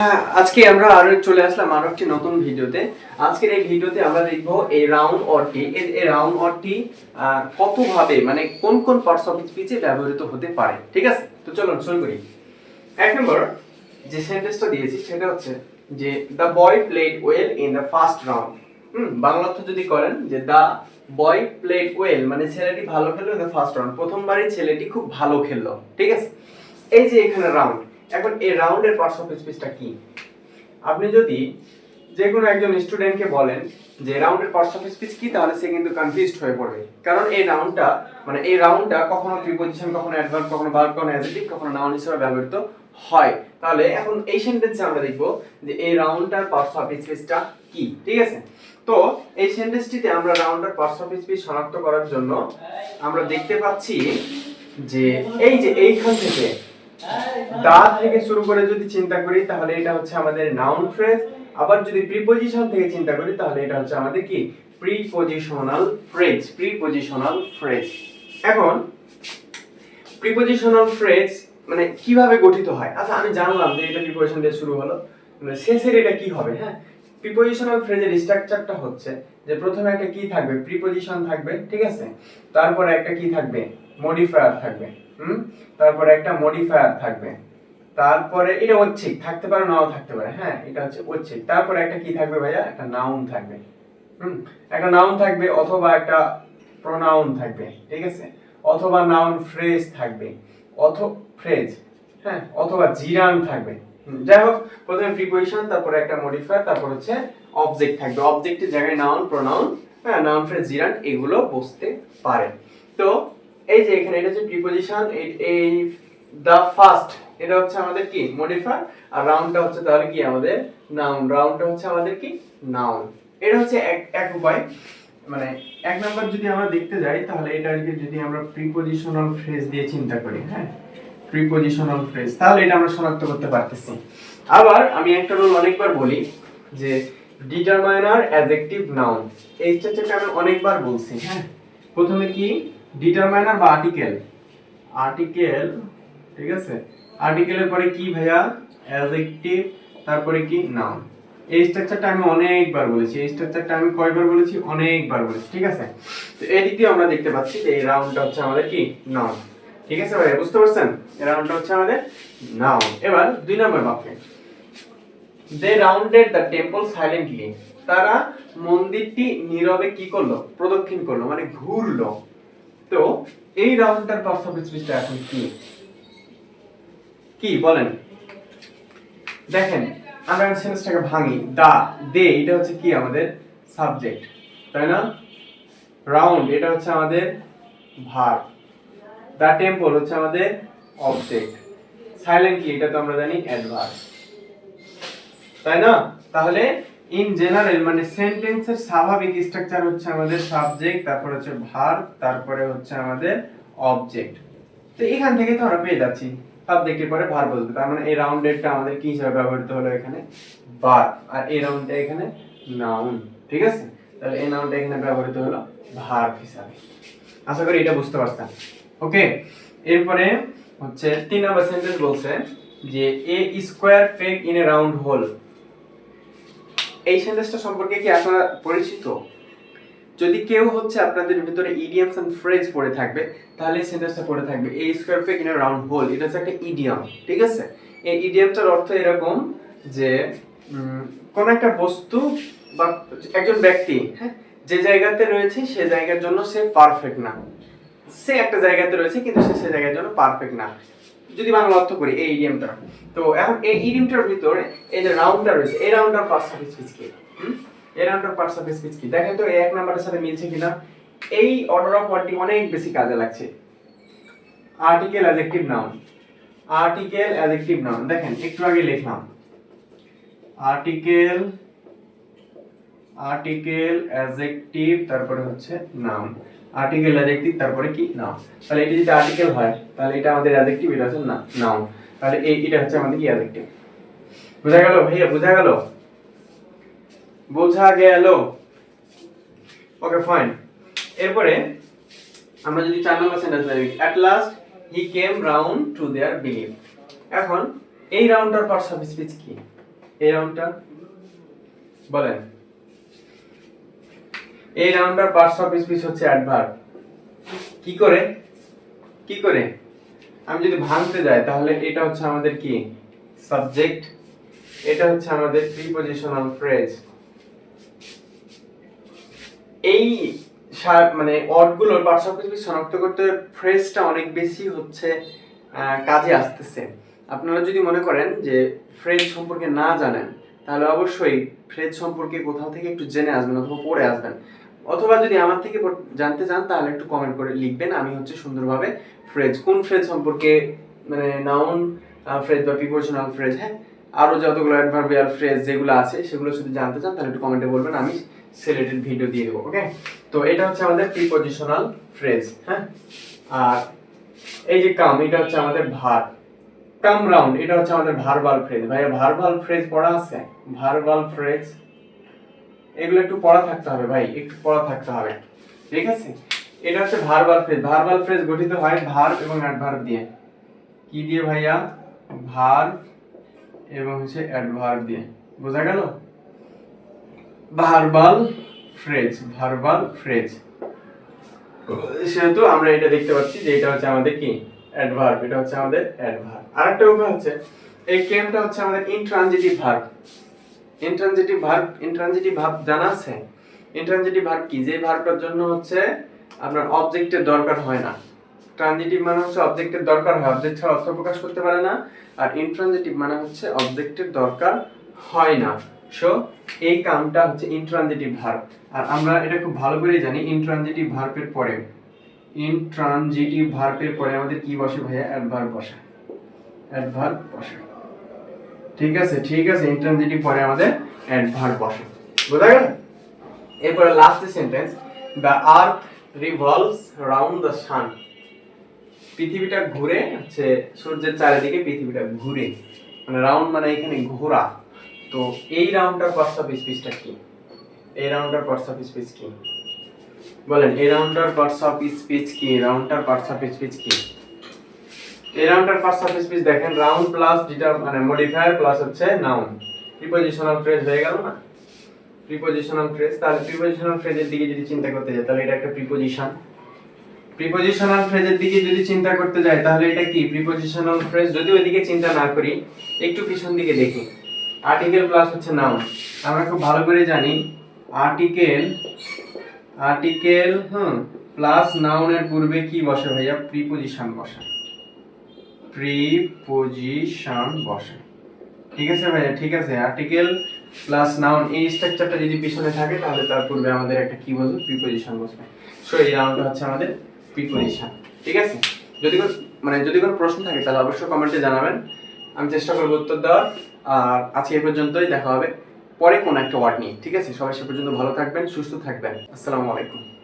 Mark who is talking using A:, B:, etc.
A: হ্যাঁ, আজকে আমরা আরও চলে আসলাম আরও একটি নতুন ভিডিওতে। আজকের এই ভিডিওতে আমরা দেখব এই রাউন্ড অরটি এই রাউন্ড অরটি কত ভাবে মানে কোন কোন পার্টস অফ স্পিচে ব্যবহৃত হতে পারে ঠিক আছে? তো চলুন শুরু করি। এক নম্বর যে সেন্টেন্সটা দিয়েছি সেটা হচ্ছে যে the boy played well in the first round hmm Bangla অর্থ যদি করেন যে দ্য বয় প্লেড ওয়েল মানে ছেলেটি ভালো খেললো ইন দ্য ফার্স্ট রাউন্ড প্রথমবারই ছেলেটি খুব ভালো খেললো ঠিক আছে? এই যে এখানে রাউন্ড এখন এই রাউন্ডের পার্টস অফ স্পিচটা কি? আপনি যদি যে কোনো একজন স্টুডেন্টকে বলেন যে রাউন্ডের অফ স্পিচ কি, তাহলে সে কিন্তু কনফিউজড হয়ে পড়বে। কারণ এই রাউন্ডটা মানে এই রাউন্ডটা কখনো প্রিপোজিশন কখনো অ্যাডভার্ব কখনো ভার্ব কখনো অ্যাডজেক্টিভ কখনো নাউন হিসেবে ব্যবহৃত হয়। তাহলে এখন এই সেন্টেন্সে আমরা দেখব যে এই রাউন্ডটার পার্টস অফ স্পিচটা কি, ঠিক আছে? তো এই সেন্টেন্সটিতে আমরা রাউন্ডার পার্টস স্পিচ শনাক্ত করার জন্য আমরা দেখতে পাচ্ছি যে এই যে এইখান থেকে দা থেকে শুরু করে যদি চিন্তা করি, তাহলে এটা হচ্ছে আমাদের নাউন ফ্রেজ আবার যদি প্রিপজিশন থেকে চিন্তা করি, তাহলে এটা হচ্ছে আমাদের কি? প্রিপজিশনাল ফ্রেজ প্রিপজিশনাল ফ্রেজ এখন প্রিপজিশনাল ফ্রেজ মানে কীভাবে গঠিত হয়? আচ্ছা আমি জানলাম যে এটা প্রিপজিশন দিয়ে শুরু হলো। মানে শেষের এটা কি হবে হ্যাঁ? প্রিপজিশনাল ফ্রেজের স্ট্রাকচারটা হচ্ছে যে প্রথমে একটা কি থাকবে? প্রিপজিশন থাকবে, ঠিক আছে? তারপরে একটা কি থাকবে? মডিফায়ার থাকবে। হুম? তারপরে একটা মডিফায়ার থাকবে। তারপরে এটা ঐচ্ছিক, থাকতে পারে নাও থাকতে পারে হ্যাঁ এটা হচ্ছে ঐচ্ছিক। তারপরে একটা কি থাকবে ভাইয়া? একটা নাউন থাকবে। হুম? একটা নাউন থাকবে অথবা একটা প্রোনাউন থাকবে, ঠিক আছে? অথবা নাউন ফ্রেজ থাকবে, অথ ফ্রেজ হ্যাঁ অথবা জিরান থাকবে। যাই হোক, প্রথমে প্রিপজিশন তারপরে একটা মডিফায়ার তারপর হচ্ছে অবজেক্ট থাকবে। অবজেক্টের জায়গায় নাউন প্রোনাউন হ্যাঁ নাউন ফ্রেজ জিরান এগুলো বসতে পারে। তো এই যে এখানে, এটা হচ্ছে প্রিপজিশন এই দা ফার্স্ট এটা হচ্ছে আমাদের কি? মডিফায়ার আর রাউন্ডটা হচ্ছে তাহলে কি আমাদের? নাউন রাউন্ডটা হচ্ছে আমাদের কি? নাউন এটা হচ্ছে এক এক উপায়। মানে এক নাম্বার যদি আমরা দেখতে যাই, তাহলে এটাকে যদি আমরা প্রিপজিশনাল ফ্রেজ দিয়ে চিন্তা করি হ্যাঁ? প্রিপজিশনাল ফ্রেজ তাহলে এটা আমরা শনাক্ত করতে পারতেছি। আবার আমি একটা রুল অনেকবার বলি, যে ডিটারমাইনার অ্যাডজেক্টিভ নাউন এই স্ট্রাকচারটা আমি অনেকবার বলছি হ্যাঁ? প্রথমে কি? ডিটারমাইনার বা আর্টিকেল আর্টিকেল ঠিক আছে? আর্টিকেলের পরে কি ভাইয়া? অ্যাডজেক্টিভ তারপরে কি? নাউন এই স্ট্রাকচারটা আমি অনেকবার বলেছি, এই স্ট্রাকচারটা আমি কয়বার বলেছি? অনেকবার বলেছি, ঠিক আছে? তো এই দিক দিয়ে আমরা দেখতে পাচ্ছি যে এই রাউন্ডটা হচ্ছে আমাদের কি? নাউন ঠিক আছে ভাই বুঝতে পারছেন? এই রাউন্ডটা হচ্ছে আমাদের নাউন এবার দুই নম্বর বাক্যে। They rounded the temple silently তারা মন্দিরটি নীরবে কি করল? প্রদক্ষিণ করল মানে ঘুরলো। তো এই রাউন্ডটার অফ স্পিচটা এখন কি? কি, বলেন। দেখেন, আমরা সেন্টেন্সটাকে ভাঙি। দা, দে, এটা হচ্ছে কি আমাদের সাবজেক্ট তাই না? রাউন্ড এটা হচ্ছে আমাদের ভার। দা টেম্পল হচ্ছে আমাদের অবজেক্ট সাইলেন্টলি এটা তো আমরা জানি অ্যাডভার্ব তাই না? তাহলে ইন জেনারেল মানে সেন্টেন্সের স্বাভাবিক স্ট্রাকচার হচ্ছে আমাদের সাবজেক্ট তারপর হচ্ছে ভার তারপরে হচ্ছে আমাদের অবজেক্ট তো এখান থেকে তো আমরা পেয়ে যাচ্ছি। সাবজেক্টের পরে ভার বলতে। তার মানে এই রাউন্ডেডটা আমাদের কি হিসাবে ব্যবহৃত হলো এখানে? ভার আর এই রাউন্ডটা এখানে নাউন ঠিক আছে? তাহলে এই নাউনটা এখানে ব্যবহৃত হলো ভার হিসাবে। আশা করি এটা বুঝতে পারছেন। ওকে এরপরে হচ্ছে তিন নম্বর সেন্টেন্স বলছে যে a square peg in a round hole এই সেন্টেন্সটা সম্পর্কে কি আপনারা পরিচিত? যদি কেউ হচ্ছে আপনাদের ভিতরে ইডিয়ামস এন্ড ফ্রেজ পড়ে থাকবে, তাহলে এই সেন্টেন্সটা পড়ে থাকবে a square peg in round hole এটা হচ্ছে একটা ইডিয়াম ঠিক আছে? এই ইডিয়ামটার অর্থ এরকম যে কোন একটা বস্তু বা একজন ব্যক্তি হ্যাঁ যে জায়গাতে রয়েছে, সে জায়গার জন্য সে পারফেক্ট না। সে একটা জায়গাতে রয়েছে, কিন্তু সে সে জায়গার জন্য পারফেক্ট না। যদি বাংলা অর্থ করি, এই ইডিয়ামটা তো এখন এই ইডিয়ামটার ভিতরে এই যে রাউন্ডটা রয়েছে, এই রাউন্ডটার পার্টস অফ স্পিচ কি এই রাউন্ডটার পার্টস অফ স্পিচ কি? দেখেন তো এক নাম্বারের সাথে মিলছে কিনা? এই অর্ডার অফ ওয়ার্ডটি অনেক বেশি কাজে লাগছে। Article adjective noun article adjective noun দেখেন, একটু আগে লিখলাম। আর্টিকেল আর্টিকেল অ্যাডজেক্টিভ তারপরে হচ্ছে নাউন আর্টিকেল অ্যাডজেক্টিভ তারপরে কি? নাউন তাহলে এটি যদি আর্টিকেল হয়, তাহলে এটা আমাদের অ্যাডজেক্টিভ এটা হচ্ছে না নাউন তাহলে এই, এটা হচ্ছে আমাদের কি অ্যাডজেক্টিভ বোঝা গেল? ভাইয়া, বোঝা গেল? বোঝা গেল। ওকে ফাইন এরপরে আমরা যদি চার নম্বর সেন্টেন্স দেখি at last he came round to their believe এখন, এই রাউন্ডটার পার্টস অফ স্পিচ কি? এই রাউন্ডটা বলেন। এই রাউন্ডটার পার্টস অফ স্পিচ হচ্ছে অ্যাডভার্ব কি করে? কি করে? আমি যদি ভাঙতে যাই, তাহলে এটা হচ্ছে আমাদের কি? সাবজেক্ট এটা হচ্ছে আমাদের প্রিপজিশনাল ফ্রেজ এই মানে অর্ডগুলোর পার্টস অফ স্পিচ শনাক্ত করতে ফ্রেজটা অনেক বেশি হচ্ছে কাজে আসতেছে। আপনারা যদি মনে করেন যে ফ্রেজ সম্পর্কে না জানেন তাহলে অবশ্যই ফ্রেজ সম্পর্কে কোথাও থেকে একটু জেনে আসবেন অথবা পড়ে আসবেন। অথবা যদি আমার থেকে জানতে চান, তাহলে একটু কমেন্ট করে লিখবেন। আমি হচ্ছে সুন্দরভাবে ফ্রেজ কোন ফ্রেজ সম্পর্কে মানে নাউন ফ্রেজ বা প্রিপোজিশনাল ফ্রেজ হ্যাঁ? আরও যতগুলো অ্যাডভার্বিয়াল ফ্রেজ যেগুলো আছে, সেগুলো যদি জানতে চান, তাহলে একটু কমেন্টে বলবেন, আমি সিলেটেড ভিডিও দিয়ে দেবো ওকে তো এটা হচ্ছে আমাদের প্রিপোজিশনাল ফ্রেজ হ্যাঁ? আর এই যে কাম এটা হচ্ছে আমাদের ভার কাম রাউন্ড এটা হচ্ছে আমাদের ভার্বাল ফ্রেজ ভাইয়া ভার্বাল ফ্রেজ পড়া আছে? ভার্বাল ফ্রেজ এগুলো একটু পড়া থাকতে হবে ভাই, একটু পড়া থাকতে হবে। ঠিক আছে? এটা হচ্ছে ভার্বাল ফ্রেজ ভার্বাল ফ্রেজ গঠিত হয় ভার্ব এবং অ্যাডভার্ব দিয়ে। কি দিয়ে ভাইয়া? ভার্ব এবং হচ্ছে অ্যাডভার্ব দিয়ে। বোঝা গেল? ভার্বাল ফ্রেজ ভার্বাল ফ্রেজ সেহেতু আমরা এটা দেখতে পাচ্ছি যে এটা হচ্ছে আমাদের কি? অ্যাডভার্ব এটা হচ্ছে আমাদের অ্যাডভার্ব আরেকটা উপায় হচ্ছে, এই ক্লেমটা হচ্ছে আমাদের intransitive verb intransitive verb intransitive verb জানা আছে? ইনট্রানজিটিভ ভার্ব কি? যে ভার্বটার জন্য হচ্ছে আপনার অবজেক্টের দরকার হয় না। ট্রানজিটিভ মানে হচ্ছে অবজেক্টের দরকার হয় অবজেক্ট ছাড়া অর্থ প্রকাশ করতে পারে না। আর ইনট্রানজিটিভ মানে হচ্ছে অবজেক্টের দরকার হয় না। সো এই কামটা হচ্ছে ইনট্রানজিটিভ ভার্ব আর আমরা এটা খুব ভালো করেই জানি ইনট্রানজিটিভ ভার্বের পরে। ইনট্রানজিটিভ ভার্বের পরে আমাদের কি বসে ভাইয়া? অ্যাডভার্ব বসে। অ্যাডভার্ব বসে। ঠিক আছে ঠিক আছে ইন্ট্রানজিটিভ পরে আমাদের অ্যাডভার্ব বসে। বোঝা গেল? এরপরে last sentence the earth revolves round the sun পৃথিবীটা ঘুরে, হচ্ছে সূর্যের চারিদিকে পৃথিবীটা ঘুরে। মানে রাউন্ড মানে এখানে ঘোরা। তো এই রাউন্ডটার পার্টস অফ স্পিচটা কি? এই রাউন্ডটার পার্টস অফ স্পিচ কি? বলেন, এই রাউন্ডটার পার্টস অফ স্পিচ কি? রাউন্ডটার পার্টস অফ স্পিচ কি? এই রাউন্ডটার পার্টস অফ স্পিচ দেখেন রাউন্ড প্লাস যেটা মানে মডিফায়ার প্লাস হচ্ছে নাউন প্রিপজিশনাল ফ্রেজ হয়ে গেল না? প্রিপজিশনাল ফ্রেজ তাহলে প্রিপজিশনাল ফ্রেজের দিকে যদি চিন্তা করতে যাই, তাহলে এটা একটা প্রিপজিশন প্রিপজিশনাল ফ্রেজের দিকে যদি চিন্তা করতে যাই, তাহলে এটা কি? প্রিপজিশনাল ফ্রেজ যদি ওইদিকে চিন্তা না করি, একটু পিছন দিকে দেখি। আর্টিকেল প্লাস হচ্ছে নাউন আমরা খুব ভালো করে জানি আর্টিকেল আর্টিকেল হুম প্লাস নাউনের পূর্বে কি বসে ভাইয়া? প্রিপজিশন বসে। প্রিপজিশন বসে। ঠিক আছে ভাইয়া, ঠিক আছে। আর্টিকেল প্লাস নাউন এই স্ট্রাকচারটা যদি পিছনে থাকে, তাহলে তার পূর্বে আমাদের একটা কি বলব প্রিপজিশন বসবে। সো এই রাউন্ডটা হচ্ছে আমাদের প্রিপজিশন ঠিক আছে? যদি কোনো মানে যদি কোনো প্রশ্ন থাকে, তাহলে অবশ্যই কমেন্টে জানাবেন। আমি চেষ্টা করব উত্তর দেওয়ার। আর আজকে এই পর্যন্তই, দেখা হবে পরে কোন একটা ওয়ার্ড নিয়ে। ঠিক আছে? সবাই সে পর্যন্ত ভালো থাকবেন, সুস্থ থাকবেন। আসসালামু আলাইকুম।